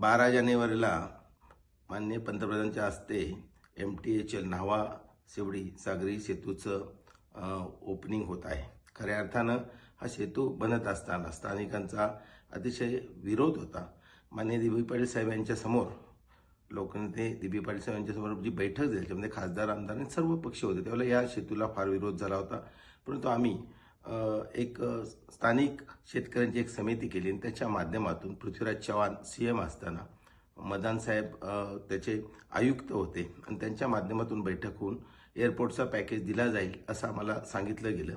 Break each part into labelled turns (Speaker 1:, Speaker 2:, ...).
Speaker 1: बारा जानेवारीला माननीय पंतप्रधानांच्या हस्ते M T H L Nhava Shevdi सागरी सेतूचं ओपनिंग होत आहे. खऱ्या अर्थानं हा सेतू बनत असताना स्थानिकांचा अतिशय विरोध होता. माननीय दिबी पाटील साहेब यांच्या समोर लोकनेते दिबी पाटील साहेब यांच्यासमोर जी बैठक झाली त्यामध्ये खासदार आमदार आणि सर्व पक्ष होते. त्यावेळेला या सेतूला फार विरोध झाला होता. परंतु आम्ही एक स्थानिक शेतकऱ्यांची एक समिती केली आणि त्याच्या माध्यमातून पृथ्वीराज चव्हाण सी एम असताना मदानसाहेब त्याचे आयुक्त होते आणि त्यांच्या माध्यमातून बैठक होऊन एअरपोर्टचा पॅकेज दिला जाईल असं आम्हाला सांगितलं गेलं.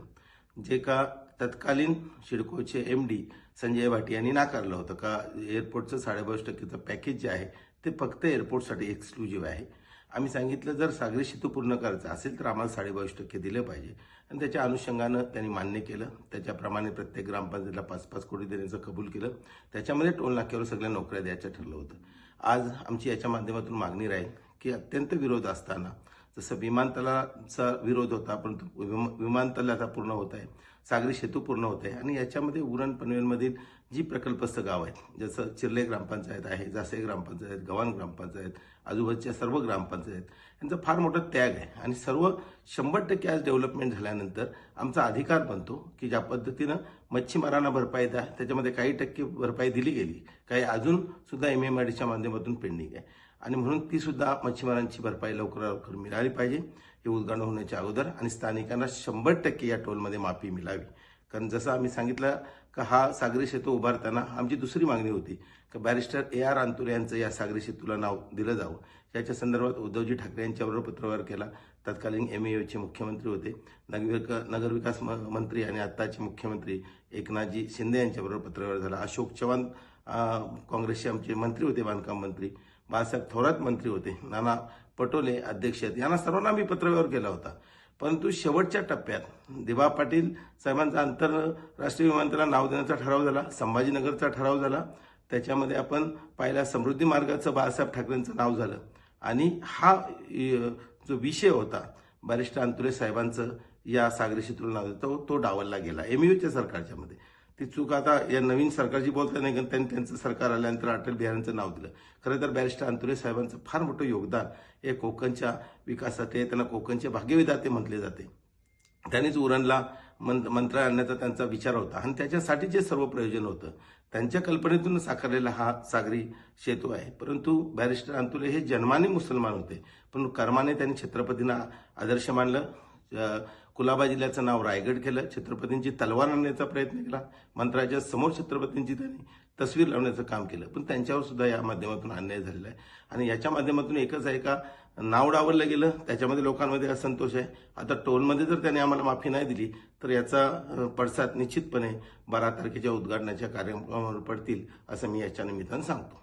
Speaker 1: जे का तत्कालीन शिडकोचे एम डी संजय भाटी यांनी नाकारलं होतं का एअरपोर्टचं साडेबावीस टक्केचं पॅकेज जे आहे ते फक्त एअरपोर्टसाठी एक्सक्लुझिव्ह आहे. आम्ही सांगितलं जर सागरी सेतू पूर्ण करायचा असेल तर आम्हाला साडेबावीस टक्के दिले पाहिजे. आणि त्याच्या अनुषंगानं त्यांनी मान्य केलं. त्याच्याप्रमाणे प्रत्येक ग्रामपंचायतीला पाच पाच कोटी देण्याचं कबूल केलं. त्याच्यामध्ये टोल नाक्यावर सगळ्या नोकऱ्या द्यायचं ठरलं होतं. आज आमची याच्या माध्यमातून मागणी राहील की अत्यंत विरोध असताना जसं विमानतळाचा विरोध होता परंतु विमानतळ आता पूर्ण होत आहे. सागरी सेतू पूर्ण होत आहे. आणि याच्यामध्ये उरण पनवेलमधील जी प्रकल्पस्थ गाव आहेत जसं चिर्ले ग्रामपंचायत आहे जासे ग्रामपंचायत गव्हाण ग्रामपंचायत आजूबाजूच्या सर्व ग्रामपंचायत यांचा फार मोठा त्याग आहे. आणि सर्व शंभर टक्के आज डेव्हलपमेंट झाल्यानंतर आमचा अधिकार बनतो की ज्या पद्धतीनं मच्छीमारांना भरपाई द्या. त्याच्यामध्ये काही टक्के भरपाई दिली गेली. काही अजून सुद्धा एम एम आय डीच्या माध्यमातून पेंडिंग आहे. आणि म्हणून ती सुद्धा मच्छीमारांची भरपाई लवकरात लवकर मिळाली पाहिजे. हे उद्घाटन होण्याच्या अगोदर आणि स्थानिकांना शंभर टक्के या टोलमध्ये माफी मिळावी. कारण जसं आम्ही सांगितलं का हा सागरी सेतू उभारताना आमची दुसरी मागणी होती की बॅरिस्टर ए आर अंतुरे यांचं या सागरी सेतूला नाव दिलं जावं. याच्या संदर्भात उद्धवजी ठाकरे यांच्याबरोबर पत्रव्यवहार केला. तत्कालीन एम चे मुख्यमंत्री होते. नगरविक नगरविकास म- मंत्री आणि आत्ताचे मुख्यमंत्री एकनाथजी शिंदे यांच्याबरोबर पत्रव्यवहार झाला. अशोक चव्हाण काँग्रेसचे आमचे मंत्री होते बांधकाम मंत्री. बाळासाहेब थोरात मंत्री होते. नाना पटोले अध्यक्ष आहेत. यांना सर्वांना मी पत्रव्यवहार केला होता. परंतु शेवटच्या टप्प्यात दिबा पाटील साहेबांचा आंतरराष्ट्रीय विमानतळाला नाव देण्याचा ठराव झाला. संभाजीनगरचा ठराव झाला. त्याच्यामध्ये आपण पाहिला समृद्धी मार्गाचं बाळासाहेब ठाकरेंचं नाव झालं. आणि हा जो विषय होता बॅरिस्टर अंतुरे साहेबांचं या सागरी सेतूला नाव देतो तो डावलला गेला. एमयूच्या सरकारच्या मध्ये ती चूक आता या नवीन सरकारची बोलता नाही कारण त्यांनी त्यांचं सरकार आल्यानंतर अटल बिहारींचं नाव दिलं. खरं तर बॅरिस्टर अंतुरे साहेबांचं फार मोठं योगदान हे कोकणच्या विकासात आहे. त्यांना कोकणचे भाग्यविधाते म्हटले जाते. त्यांनीच उरणला मंत मंत्रालय आणण्याचा त्यांचा विचार होता. आणि त्याच्यासाठी जे सर्व प्रयोजन होतं त्यांच्या कल्पनेतून साकारलेला हा सागरी सेतू आहे. परंतु बॅरिस्टर अंतुले हे जन्माने मुसलमान होते. पण कर्माने त्यांनी छत्रपतींना आदर्श मानलं. कुलाबा जिल्ह्याचं नाव रायगड केलं. छत्रपतींची तलवार आणण्याचा प्रयत्न केला. मंत्राच्या समोर छत्रपतींची त्यांनी तस्वीर लावण्याचं काम केलं. पण त्यांच्यावर सुद्धा या माध्यमातून अन्याय झालेला आहे. आणि याच्या माध्यमातून एकच आहे का नाव डावललं गेलं त्याच्यामध्ये लोकांमध्ये असंतोष आहे. आता टोलमध्ये जर त्यांनी आम्हाला माफी नाही दिली तर याचा पडसाद निश्चितपणे बारा तारखेच्या उद्घाटनाच्या कार्यक्रमावर पडतील असं मी याच्या निमित्तानं सांगतो.